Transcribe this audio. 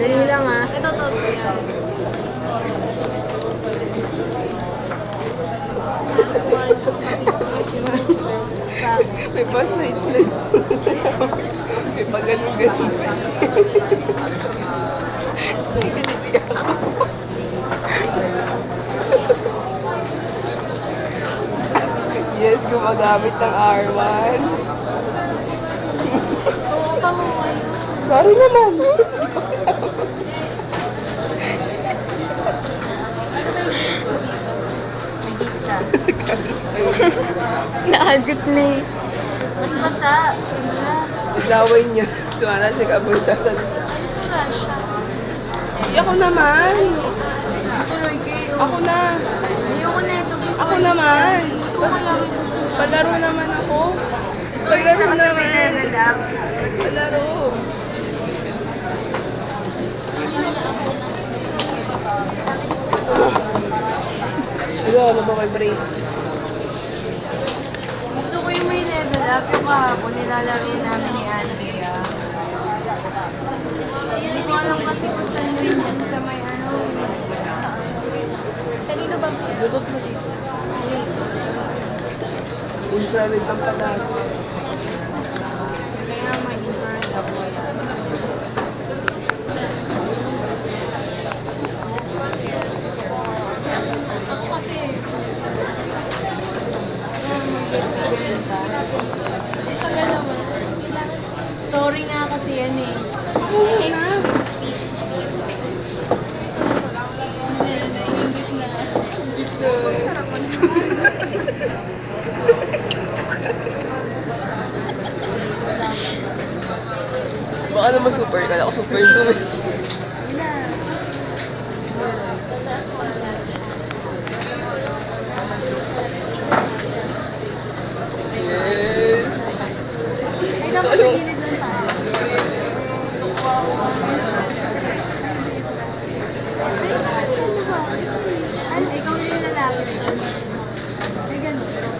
Dali lang ah. Ito, to. Yan. May pag nights lang. May pag ganun-ganun. Ay, ganiti ako. Yes, gumagamit ng R1. Oo, panguha yun. Sorry naman. Ano ba yung games mo dito? Gitsa. Naagot na eh. Ba't basa? Relax. Islaway niya. Tumala siya kabul sa siya? Ay, ako naman. Tuloy kayo. Ako na. Ayoko na ito. Gusto Ako naman. Hindi ko gusto. Palaro naman ako. Sorry, Palaro sa naman. Palaro. Ano, ano ba break? Gusto ko yung may level up. Yung kahapon, nilalaro namin ni Andrea. Hindi ko alam kasi kung saan yun dun sa may ano. Kanino ba Lutot mo dito. Infrared ang pala. Kaya may infrared ako. Ako kasi, Tagal naman. Story nga kasi yan eh. Oo na. Baka naman super ka. Ako super zoom.